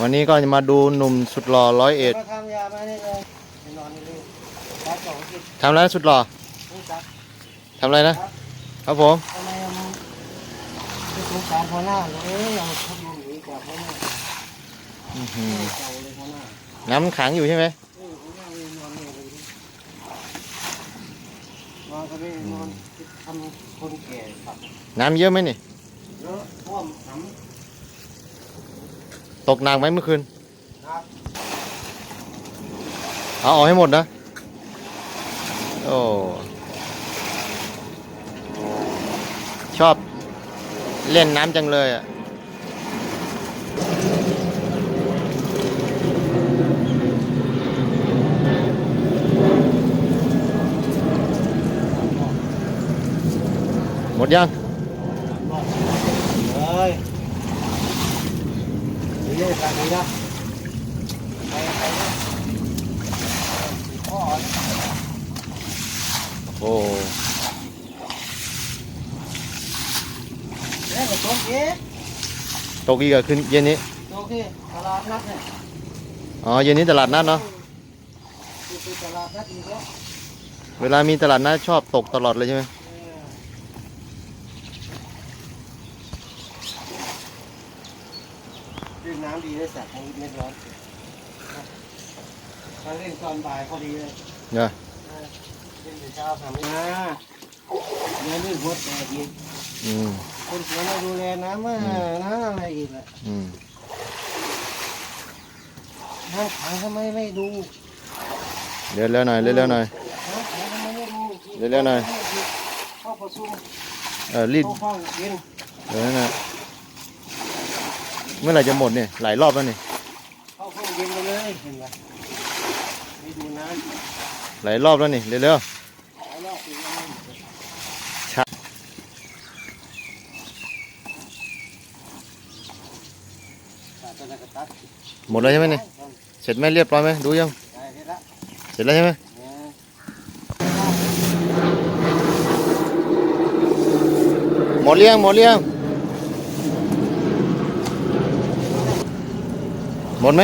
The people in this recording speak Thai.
วันนี้ก็จะมาดูหนุ่มสุดหล่อร้อยเอ็ดมาทำยามานี่เลยไปนอนนี่เลยรับสองกินทำอะไรนะสุดหล่อนี่จับทำอะไรนะ ครับผมทำไมมันไม่สงสารพ่อหน้าเลยเราทับลมหนีกว่าพ่อหน้าอื้อหือเก่าเลยพ่อหน้าน้ำขังอยู่ใช่ไหมเออพ่อหน้าเลยนอนนี่เลยนอนก็ไม่นอนทำคนแก่ครับน้ำเยอะไหมนี่เยอะท่วมน้ต กหนักไหมเมื่อคืนำครับเอาออกให้หมดนะ โอ้ ชอบเล่นน้ำจังเลยอะหมดยังเฮ้ยนี่ เลยการนี้นะไปไปนะพ่อโอ้แล้วก็ตรงนี้ตกอีกอะขึ้นเย็นนี้ตรงที่ตลาดนัดเนี่ยอ๋อเย็นนี้ตลาดนัดเนาะคือไปตลาดนัดอีกแล้วเวลามีตลาดนัดชอบตกตลอดเลยใช่ไหม ดื่มน้ำดีเลยสัตว์มันไม่ร้อนมาเล่นตอนบ่ายพอดีเลยเนี่ยเล่นแต่เช้าทำมาเนื้อลื่นหัวแตกอีกอืมคนสวนมาดูแลน้ำมาน้ำอะไรอีกแหละอืมน้ำขังทำไมไม่ดูเร็วเร็วๆหน่อยเร็วเร็วๆหน่อยน้ำขังทำไมไม่ดูเร็วๆหน่อยเข้าประชุมเออรีบเข้าห้องเย็นเดี๋ยวนะ เมื่อไหร่จะหมดเนี่ยหลายรอบแล้วนี่เข้าห้องเย็นไปเลยเห็นไหมไม่ดูน้ำหลายรอบแล้วนี่เร็วเร็วเอารอบอีกแล้วชักตัดตัดตัดๆหมดแล้วใช่ไหมนี่เสร็จไหมเรียบร้อยไหมดูยังได้เสร็จละเสร็จแล้วใช่ไหมเนี่ยหมดเรียงหมดเรียง หมดไหม